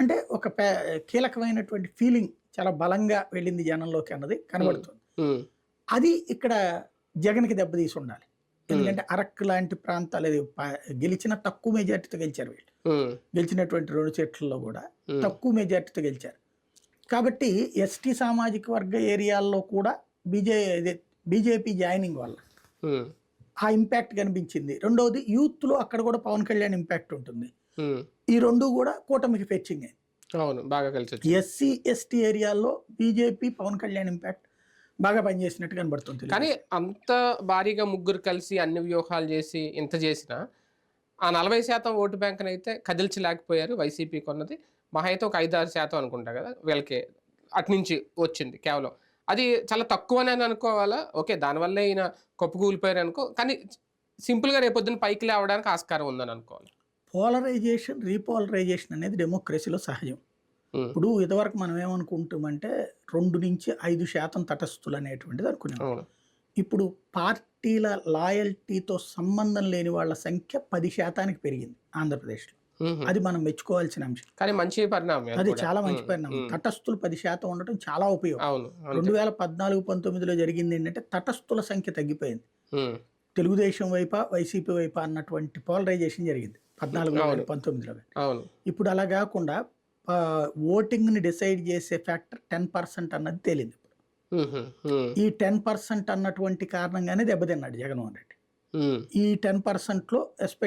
అంటే ఒక కీలకమైనటువంటి ఫీలింగ్ చాలా బలంగా వెళ్ళింది జనంలోకి అన్నది కనబడుతుంది. అది ఇక్కడ జగన్కి దెబ్బతీసి ఉండాలి ఎందుకంటే అరక్ లాంటి ప్రాంతాలు గెలిచిన తక్కువ మెజార్టీతో గెలిచారు వీళ్ళు. గెలిచినటువంటి రెండు సీట్లలో కూడా తక్కువ మెజార్టీతో గెలిచారు. కాబట్టి ఎస్టీ సామాజిక వర్గ ఏరియాల్లో కూడా బీజే బీజేపీ జాయినింగ్ వల్ల ఆ ఇంపాక్ట్ కనిపించింది. రెండవది యూత్లో అక్కడ కూడా పవన్ కళ్యాణ్ ఇంపాక్ట్ ఉంటుంది. ఈ రెండు కూడా కూటమికి ఫెచ్చింగ్ అవును బాగా కలిసి ఎస్సీ ఎస్టీ ఏరియాల్లో బీజేపీ పవన్ కళ్యాణ్ ఇంపాక్ట్ బాగా పనిచేసినట్టు కనబడుతుంది కానీ అంత భారీగా ముగ్గురు కలిసి అన్ని వ్యూహాలు చేసి ఇంత చేసినా ఆ నలభై శాతం ఓటు బ్యాంక్ అయితే కదిల్చలేకపోయారు వైసీపీ కొన్నది. మహా అయితే ఒక ఐదు ఆరు శాతం అనుకుంటా కదా వీళ్ళకి అటు నుంచి వచ్చింది కేవలం. అది చాలా తక్కువనే అని అనుకోవాలా? ఓకే దానివల్లే ఈయన కొప్పుకూలిపోయారు అనుకో కానీ సింపుల్గా రేపొద్దున పైకి లేవడానికి ఆస్కారం ఉందని అనుకోవాలి. పోలరైజేషన్ రీపోలరైజేషన్ అనేది డెమోక్రసీలో సహజం. ఇప్పుడు ఇదివరకు మనం ఏమనుకుంటామంటే రెండు నుంచి ఐదు శాతం తటస్థులు అనేటువంటిది అనుకున్నాం ఇప్పుడు పార్టీల లాయల్టీతో సంబంధం లేని వాళ్ళ సంఖ్య పది శాతానికి పెరిగింది ఆంధ్రప్రదేశ్లో. అది మనం మెచ్చుకోవాల్సిన అంశం. కానీ మంచి పరిణామం అది. చాలా మంచి పరిణామం. తటస్థులు పది శాతం ఉండటం చాలా ఉపయోగం. రెండు వేల పద్నాలుగు పంతొమ్మిదిలో జరిగింది ఏంటంటే తటస్థుల సంఖ్య తగ్గిపోయింది. తెలుగుదేశం వైపా వైసీపీ వైపా అన్నటువంటి పోలరైజేషన్ జరిగింది. కానీ పంతొమ్మిదిలో అవును. ఇప్పుడు అలా కాకుండా ఓటింగ్ని డిసైడ్ చేసే ఫ్యాక్టర్ టెన్ పర్సెంట్ అన్నది తేలింది ఈ టెన్ పర్సెంట్ అన్నటువంటి కారణంగానే దెబ్బతిన్నాడు జగన్మోహన్ రెడ్డి. ఈ టెన్ పర్సెంట్లో